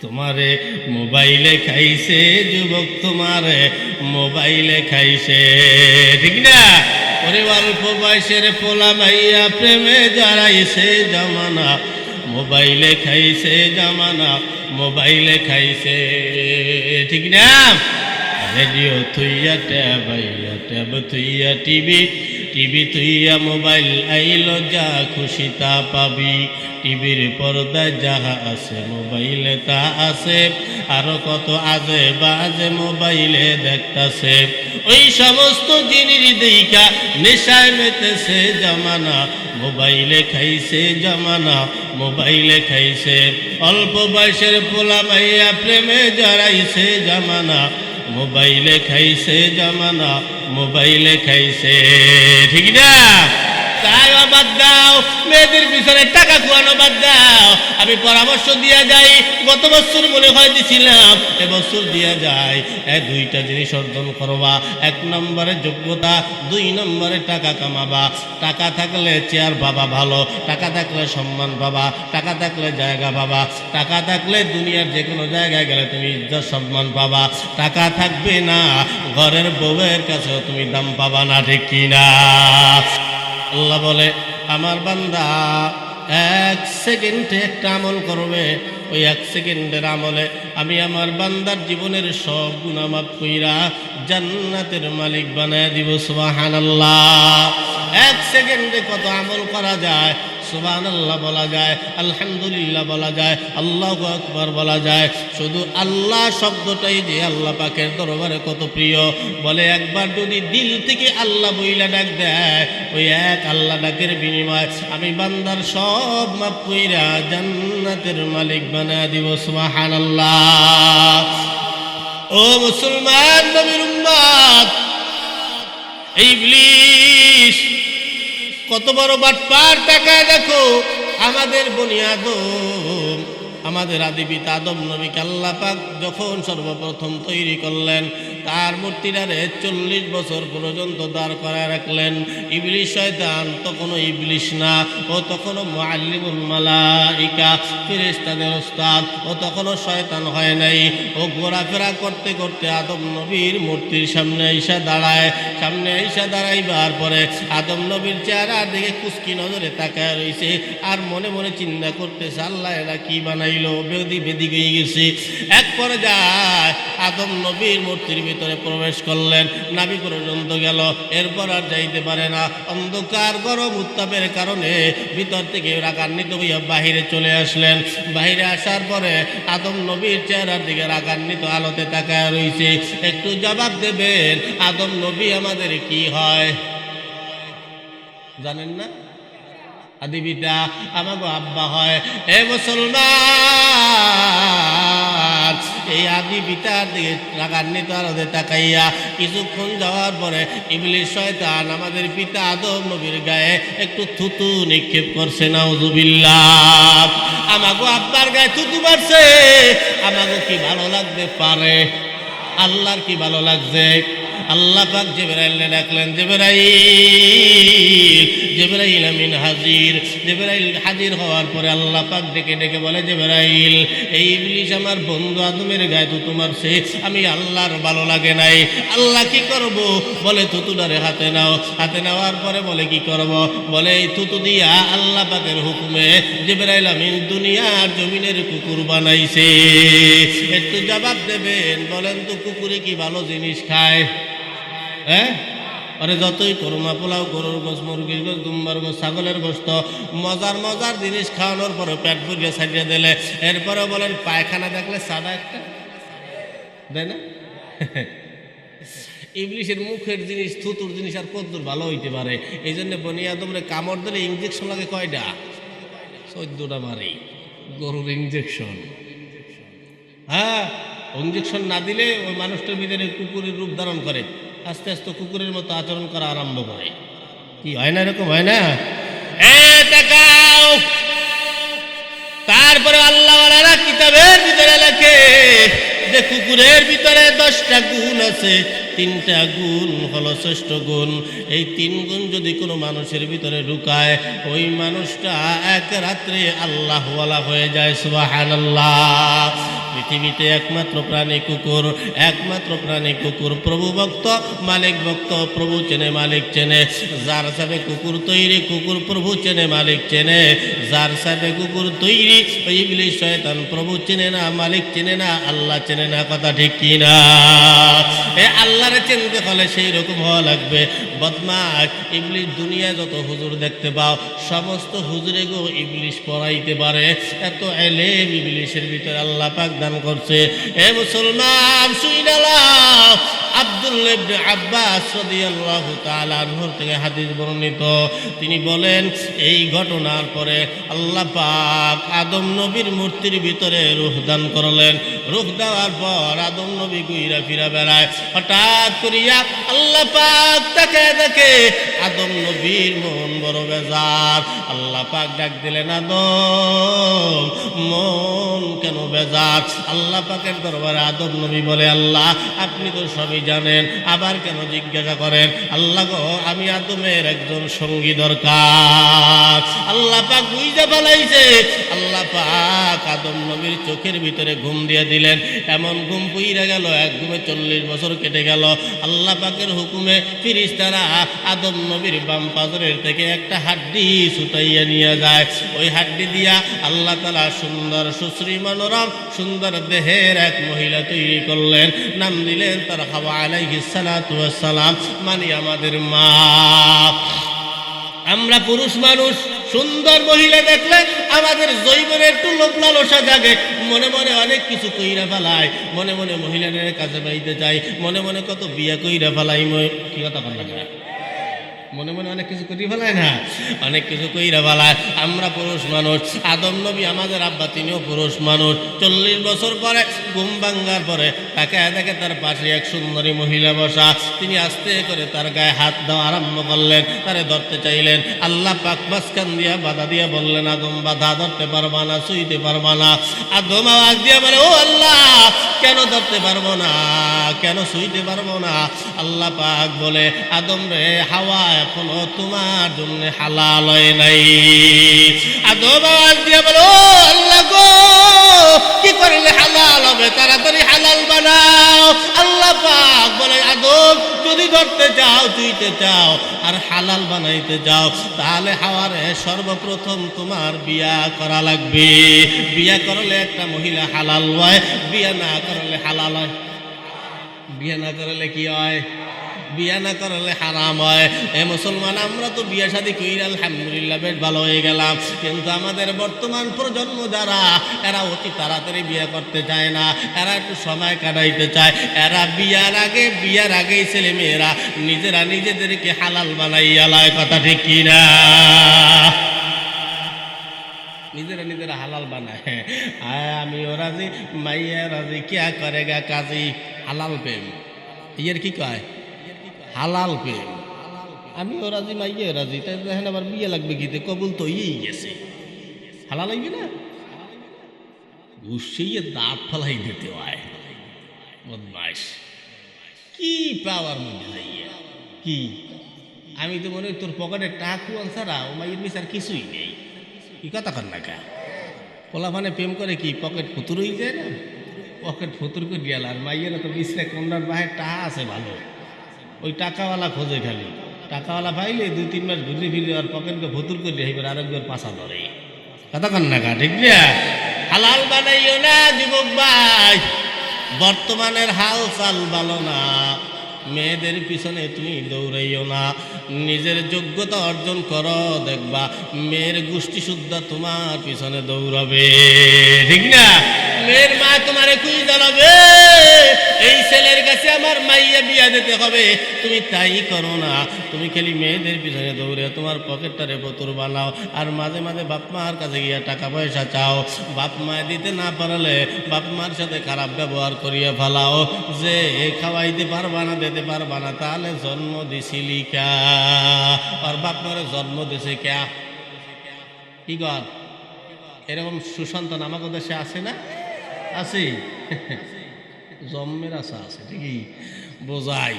তোমারে মোবাইলে খাইছে যুবক তোমারে মোবাইলে খাইছে। ঠিক না? ওরে অল্প বয়সের পোলা মাইয়া প্রেমে জড়াইছে জামানা। মোবাইলে খাইছে জামানা, মোবাইলে খাইছে। ঠিক না? রেডিও থুইয়া ট্যাব, আইয়া ট্যাব থুইয়া টিভি। টিভি থুইয়া মোবাইল আইলো, যা খুশি তা পাবি। টিভির পর্দায় যাহা আছে, মোবাইলে তা আছে। আরও কত আজে বাজে মোবাইলে দেখতাছে। ওই সমস্ত জিনিস দেখা নেশায় মেতেছে জামানা। মোবাইলে খাইছে জামানা, মোবাইলে খাইছে। অল্প বয়সের পোলা মাইয়া প্রেমে জড়াইছে জামানা। মোবাইলে খাইছে জামানা মোবাইলে খাইছে। ঠিক না? তাই বাদ দাও। মেয়েদের পিছনে টাকা খুয়ানো বাদ দাও। আমি পরামর্শ দিয়া যাই, গত বছর মনে হয় দিছিলাম এবছর দিয়া যায়। এ দুইটা জিনিস অর্জন করবা। এক নম্বরে যোগ্যতা, দুই নম্বরে টাকা কামাবা। টাকা থাকলে চেয়ার বাবা ভালো, টাকা থাকলে সম্মান পাবা, টাকা থাকলে জায়গা পাবা। টাকা থাকলে দুনিয়ার যে কোনো জায়গায় গেলে তুমি ইজ্জত, সম্মান পাবা। টাকা থাকবে না, ঘরের বউয়ের কাছেও তুমি দাম পাবা না, ঠিক কিনা? আল্লাহ বলে, আমার বান্দা এক সেকেন্ডে একটা আমল করবে। ওই এক সেকেন্ডের আমলে আমি আমার বান্দার জীবনের সব গুণামাপ কইরা জান্নাতের মালিক বানায় দিব সুবাহান এক সেকেন্ডে কত আমল করা যায়? সুবান আল্লাহ বলা যায়, আলহামদুলিল্লাহ বলা যায়, আল্লাহ আকবর বলা যায়। শুধু আল্লাহ শব্দটাই যে আল্লাহ পাকের দরবারে কত প্রিয়। বলে একবার যদি দিল থেকে আল্লাহ বইলা ডাক দেয়, ওই এক আল্লাহ ডাকের বিনিময় আমি বান্দার সব মাপ কইরা জান্নাতের মালিক বানা দিব সুবাহান আল্লাহ ও মুসলমান নবীর উম্মাদ এই কত বড় বাটপার টাকায় দেখো। আমাদের বনিয়াদম আমাদের আদিবিত আদম নবীকে আল্লাহ পাক যখন সর্বপ্রথম তৈরি করলেন তার মূর্তিটারে চল্লিশ বছর পর্যন্ত দাঁড় করায় রাখলেন। ইবলিশ শয়তান তখনও ইবলিশ না, ও তখনও মুআল্লিমুল মালাইকা, ফেরেশতাদের ওস্তাদ, ও তখনও শয়তান হয় নাই। ও ঘোরাফেরা করতে করতে আদম নবীর মূর্তির সামনে ঈশা দাঁড়ায়। সামনে ঈশা দাঁড়াইবার পরে আদম নবীর চেহারার দিকে কুস্কি নজরে তাকায় রইছে আর মনে মনে চিন্তা করতেছে, আল্লাহ এরা কি বানাইলো? বেদি বেদি গিয়ে গেছে। এক পরে যায় আদম নবীর মূর্তির ভিতরে প্রবেশ করলেন। নাবি পর্যন্ত গেল। এরপর আর যাইতে পারে না। অন্ধকার, গরম উত্তাপের কারণে ভিতর থেকে রাগান্বিত হইয়া বাহিরে চলে আসলেন। বাহিরে আসার পরে আদম নবীর চেহারার দিকে রাগান্বিত আলোতে তাকায় রইছে। একটু জবাব দেবেন, আদম নবী আমাদের কি হয়? জানেন না? আদি পিতা আমাকে আব্বা হয়। এ মুসলমান! এই আদি পিতার দিকে রাগান্বিত ওদের তাকাইয়া কিছুক্ষণ যাওয়ার পরে ইবলিশ শয়তান আমাদের পিতা আদম নবীর গায়ে একটু থুতু নিক্ষেপ করছে না উজুবিল্লা আমাকে আব্বার গায়ে থুতু মারছে। আমাকে কি ভালো লাগতে পারে? আল্লাহর কি ভালো লাগছে? আল্লাহ পাক জেবরাইল ডাকলেন, জেবরাইল জেবরাইল আমিন হাজির। জেবরাইল হাজির হওয়ার পরে আল্লাহ পাক ডেকে ডেকে বলে, জেবরাইল, এই ইবলিশ আমার বন্ধু আদমের গায়ে তোমার সে আমি আল্লাহর ভালো লাগে নাই। আল্লাহ কি করব? বলে তুতুলারে হাতে নাও। হাতে নেওয়ার পরে বলে, কি করব? বলে, এই তুতু দিয়া আল্লাহ পাকের হুকুমে জেবরাইল আমিন দুনিয়ার জমিনের কুকুর বানাইছে। একটু জবাব দেবেন, বলেন তো কুকুরে কি ভালো জিনিস খায়? হ্যাঁ আরে যতই করমা পোলাও, গরুর গোস মুরগির গোস দুম্বার গোস ছাগলের গোস্ত মজার মজার জিনিস খাওয়ানোর পরে পেট ভরিয়ে সাজিয়ে দিলে। এরপরে বলেন, পায়খানা দেখলে সাদা একটা? দেয় না? ইংলিশের মুখের জিনিস, থুতুর জিনিস আর কদ্দুর ভালো হইতে পারে। এই জন্য বনিয়াদমরে কামড় দিলে ইঞ্জেকশন লাগে কয়টা? চোদ্দটা মারে। গরুর ইঞ্জেকশন হ্যাঁ ইঞ্জেকশন না দিলে ওই মানুষটার ভিতরে কুকুরের রূপ ধারণ করে। আস্তে আস্তে কুকুরের মতো আচরণ করা আরম্ভ করে। কি হয় না এরকম হয় না? তারপরে আল্লাহওয়ালারা কিতাবের ভিতরে লেখে যে কুকুরের ভিতরে দশটা গুণ আছে, তিনটা গুণ হলো শ্রেষ্ঠ গুণ। এই তিন গুণ যদি কোনো মানুষের ভিতরে ঢুকায়, ওই মানুষটা এক রাত্রে আল্লাহওয়ালা হয়ে যায় সুবাহান আল্লাহ পৃথিবীতে একমাত্র প্রাণী কুকুর, একমাত্র প্রাণী কুকুর, প্রভু ভক্ত, মালিক ভক্ত, প্রভু চেনে, মালিক চেনে। যার সাথে কুকুর তৈরি, কুকুর প্রভু চেনে, মালিক চেনে। যার সাথে কুকুর তৈরি ইবলিশ শয়তান প্রভু চেনে না, মালিক চেনে না, আল্লাহ চেনে না, কথা ঠিক কি এ আল্লাহরে চিনতে হলে সেই রকম হওয়া লাগবে। বদমাস ইবলিশ দুনিয়া যত হুজুর দেখতে পাও, সমস্ত হুজুরে গো ইবলিশ পড়াইতে পারে। এত এলেম ইবলিশের ভিতরে আল্লাহ পাক দান করছে। এ মুসলমান সুইনালাম আব্দুল্লাহ এই ঘটনার পরে মূর্তির করলেন। দেওয়ার পর আদম নবী গুইরা ফিরা বেড়ায়। হঠাৎ করিয়া আল্লাহ পাক তাকে দেখে আদম নবীর মন বড় বেজার। আল্লাহ পাক ডাক দিলেন, আদম, মন কেন বেজার? আল্লাহ পাকের দরবারে আদম নবী বলে, আল্লাহ, আপনি তো সবই জানেন, আবার কেন জিজ্ঞাসা করেন? আল্লাহ গো, আমি আদমের একজন সঙ্গী দরকার। আল্লাহ পাক বুঝতে পালাইছে আল্লাহ পাক আদম নবীর চোখের ভিতরে ঘুম দিয়ে দিলেন। এমন ঘুম পুইরা গেল, এক ঘুমে চল্লিশ বছর কেটে গেল। আল্লাহ পাকের হুকুমে ফিরিস্তারা আদম নবীর বাম পাজরের থেকে একটা হাড্ডি ছুটাইয়া নিয়ে যায়। ওই হাড্ডি দিয়া আল্লাহ তালা সুন্দর সুশ্রী মনোরম, সুন্দর দেহের এক মহিলা তৈরি করলেন। নাম দিলেন তার হাওয়া ওয়াস সালাম মানে আমাদের মা। আমরা পুরুষ মানুষ, সুন্দর মহিলা দেখলে আমাদের জৈবনের একটু লোভ লালসা জাগে। মনে মনে অনেক কিছু কইরা ফেলায় মনে মনে মহিলাদের কাছে পাইতে চাই, মনে মনে কত বিয়া কইরা ফেলাই কি কথা বল লাগে মনে মনে অনেক কিছু করি ফেলায় না? অনেক কিছু কইরা ফেলায়। আমরা পুরুষ মানুষ, আদম নবী আমাদের আব্বা, তিনিও পুরুষ মানুষ। চল্লিশ বছর পরে, ঘুম ভাঙ্গার পরে তাকে দেখে তার পাশে এক সুন্দরী মহিলা বসা। তিনি আস্তে করে তার গায়ে হাত দেওয়া আরম্ভ করলেন, তারে ধরতে চাইলেন। আল্লাহ পাক মাঝখান দিয়া বাধা দিয়া বললেন, আদম, বাধা ধরতে পারবা না, শুইতে পারবা না। আদম আওয়াজ দিয়া বলে, ও আল্লাহ, কেন ধরতে পারব না? কেন শুইতে পারব না? আল্লাহ পাক বলে, আদম রে হাওয়া এখনও তোমার জন্য হালাল হয় নাই। আদম আওয়াজ দিয়া বলে, আল্লাহ গো, কি করলে হালাল হবে? তাড়াতাড়ি হালাল বানাও। আল্লাহ পাক বলে আদম যদি ধরতে চাও চুইতে চাও আর হালাল বানাইতে চাও, তাহলে হাওয়ারে সর্বপ্রথম তোমার বিয়া করা লাগবে। বিয়া করলে একটা মহিলা হালাল হয়, বিয়া না করলে হালাল হয়। বিয়া না করলে কি হয়? বিয়া না করলে হারাম হয়। এ মুসলমান, আমরা তো বিয়া শাদী কইরা আলহামদুলিল্লাহ বেশ ভালো হয়ে গেলাম। কিন্তু আমাদের বর্তমান প্রজন্ম যারা, এরা অতি তাড়াতাড়ি বিয়ে করতে চায় না। এরা একটু সময় কাটাইতে চায়। এরা বিয়ার আগে, বিয়ার আগেই ছেলে মেয়েরা নিজেরা নিজেদেরকে হালাল বানাইয়া লয়, কথা ঠিক কিনা? নিজেরা নিজেরা হালাল বানায়। আয় আমিও রাজি, মাইয়া রাজি, কিয়া করে গা কাজী? হালাল প্রেম। ইয়ের কি কয়? হালাল প্রেম আমিও রাজি, মাইয়া রাজি। তাই দেখেন আবার বিয়ে লাগবে কি কবুল তো ইয়েই গেছে। হালাল লাগবে না? ঘুষিয়ে দাঁত ফেলাই দিতে হয়। বদমাইশ। কি পাওয়ার মধ্যে কি? আমি তো মনে হয় তোর পকেটে টাকু ছাড়া ও মাইয়ের বিচার কিছুই নেই। কি কথা কর না কা? পোলাপানে প্রেম করে কি পকেট ফুতুর হয়ে যায় না? পকেট ফুতুর করে গেল, আর মাইয়েরা তো বিশ্রে কন্যার বাহের টাকা আছে ভালো। ওই টাকাওয়ালা খোঁজে খালি। টাকাওয়ালা পাইলে দুই, তিন মাস ঘুরে ফিরে আর পকেটকে ভতুর করে হইবার আরেকবার পাশা ধরে। কথা কন না ঠিক না? হালাল বানাইও না, যুবক ভাই। বর্তমানের হাল চাল ভালো না। মেয়েদের পিছনে তুমি দৌড়াইও না। নিজের যোগ্যতা অর্জন করো, দেখবা মেয়ের গোষ্ঠী শুদ্ধা তোমার পিছনে দৌড়াবে। ঠিক না? মেয়ের মা তোমারে খুঁজ দাঁড়াবে। এই ছেলের কাছে আমার মাইয়া বিয়া দিতে হবে। তুমি তাই করো না। তুমি খালি মেয়েদের পিছনে দৌড়ে তোমার পকেটটারে বোতর বানাও আর মাঝে মাঝে বাপ মার কাছে গিয়া টাকা পয়সা চাও। বাপ মা দিতে না পারলে বাপ মার সাথে খারাপ ব্যবহার করিয়া ফেলাও। যে খাওয়াইতে পারবা না দিতে পারবা না, তাহলে জন্ম দিছিলি কা? আর জন্ম দিছে ক্যা কি কর? এরকম সুসন্তান আমাকে দেশে আছে না? আছে। জন্মের আশা আছে, ঠিকই। বোঝাই।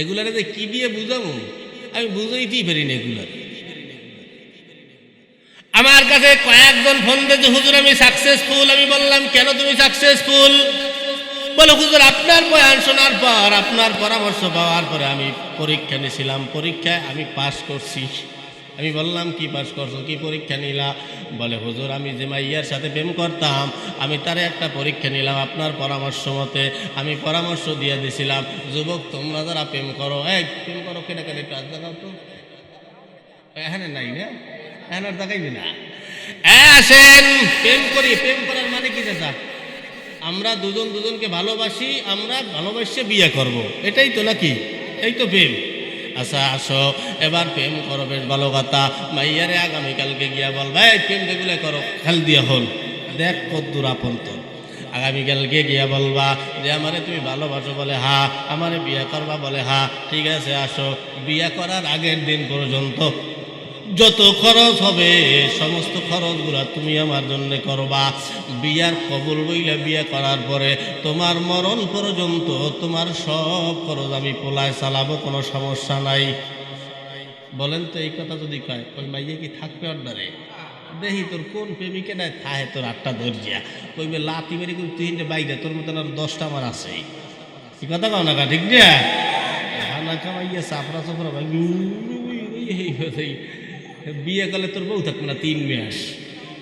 এগুলারে যে কি দিয়ে বুঝাবো? আমি বুঝাইতেই পারি না এগুলার। আমার কাছে কয়েকজন ফোন দিয়েছে হুজুর, আমি সাকসেসফুল আমি বললাম, কেন তুমি সাকসেসফুল বলে, হুজুর, আপনার বয়ান শোনার পর, আপনার পরামর্শ পাওয়ার পরে আমি পরীক্ষা নিয়েছিলাম। পরীক্ষায় আমি পাশ করছি। আমি বললাম, কি পাস করছ? কি পরীক্ষা নিলা? বলে, হুজুর, আমি যে মাইয়ার সাথে প্রেম করতাম, আমি তারে একটা পরীক্ষা নিলাম আপনার পরামর্শ মতে। আমি পরামর্শ দিয়ে দিছিলাম, যুবক, তোমরা যারা প্রেম করো, এই প্রেম করো কেটে কেটে একটু হাত দেখাও তো। এখানে নাই না? এখানে আর দেখাইবি না। আসেন, প্রেম করি, প্রেম করার মানে কি চাচা? আমরা দুজন দুজনকে ভালোবাসি, আমরা ভালোবাসে বিয়ে করব। এটাই তো নাকি? এই তো প্রেম। আচ্ছা আসো। এবার প্রেম করো, বেশ ভালো কথা। মাইয়ারে আগামীকালকে গিয়া বলবা এই প্রেম যেগুলো করো, খেল দিয়া হল। দেখ কদ্দুর আপন তোর। আগামীকালকে গিয়া বলবা যে, আমারে তুমি ভালোবাসো বলে, হা। আমারে বিয়ে করবা বলে, হা। ঠিক আছে, আসো। বিয়ে করার আগের দিন পর্যন্ত যত খরচ হবে সমস্ত খরচগুলো তুমি আমার জন্য করবা বিয়ার কবুল বইলা বিয়ে করার পরে তোমার মরণ পর্যন্ত তোমার সব খরচ আমি পোলায় চালাবো কোনো সমস্যা নাই বলেন তো এই কথা যদি কয় ওই মাইয়ে কি থাকবে অর্ডারে দেখি তোর কোন প্রেমিকে নাই থাহে তোর আটটা ধরিয়া কইবে লাতি মেরে কিন্তু তিনটে বাইরে তোর মতন আর দশটা আমার আছে কি কথা কও না ঠিক না খানা খাওয়াইয়া চাপড়া চাপড়া ভাই বিয়ে করলে তোর বউ থাকবে না, তিন মাস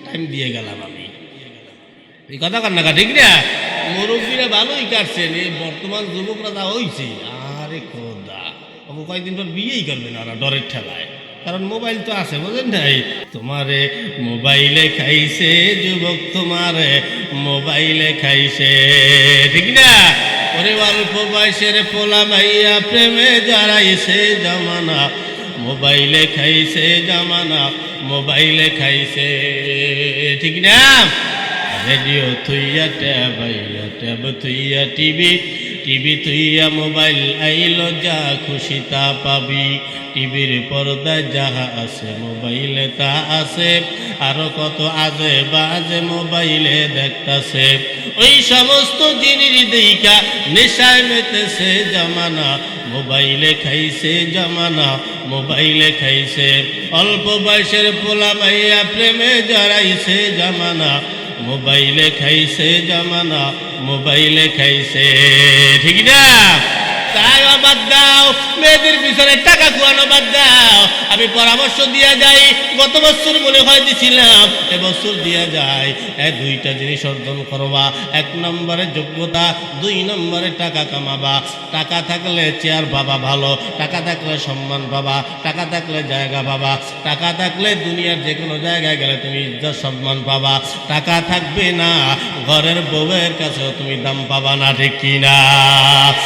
টাইম দিয়ে গেলাম আমি। এই কথা কর না ঠিক না? মুরব্বীরা ভালোই কাটছেন, এই বর্তমান যুবকরা যা হইছে, আরে খোদা। ওকে কয়েকদিন পর বিয়েই করবে না ওরা ডরের ঠেলায়। কারণ মোবাইল তো আছে, বুঝেন নাই? তোমারে মোবাইলে খাইছে যুবক তোমারে, মোবাইলে খাইছে। ঠিক না? ওরে অল্প বয়সের পোলা মাইয়া প্রেমে জড়াইছে জামানা। মোবাইলে খাইছে জামানা মোবাইলে খাইছে। ঠিক না? রেডিও থুইয়া ট্যাব আইয়া ট্যাব থুইয়া টিভি। টিভি থুইয়া মোবাইল আইলো, যা খুশি তা পাবি। টিভির পর্দায় যাহা আছে, মোবাইলে তা আছে। আরও কত আজে বাজে মোবাইলে দেখতাছে। ওই সমস্ত জিনিস দেখা নেশায় মেতেছে জামানা। মোবাইলে খাইছে জামানা, মোবাইলে খাইছে। অল্প বয়সের পোলা মাইয়া প্রেমে জড়াইছে জামানা। মোবাইলে খাইছে জামানা মোবাইলে খাইছে। ঠিক না? তাই বাদ দাও। মেয়েদের পিছনে টাকা কুয়ানো বাদ দাও। আমি পরামর্শ দিয়া যাই, গত বছর মনে হয় দিছিলাম এবছর দিয়া যায়। এ দুইটা জিনিস অর্জন করবা। এক নম্বরে যোগ্যতা, দুই নম্বরে টাকা কামাবা। টাকা থাকলে চেয়ার পাবা ভালো, টাকা থাকলে সম্মান পাবা, টাকা থাকলে জায়গা পাবা। টাকা থাকলে দুনিয়ার যে কোনো জায়গায় গেলে তুমি ইজ্জত, সম্মান পাবা। টাকা থাকবে না, ঘরের বউয়ের কাছেও তুমি দাম পাবা না, ঠিক কিনা?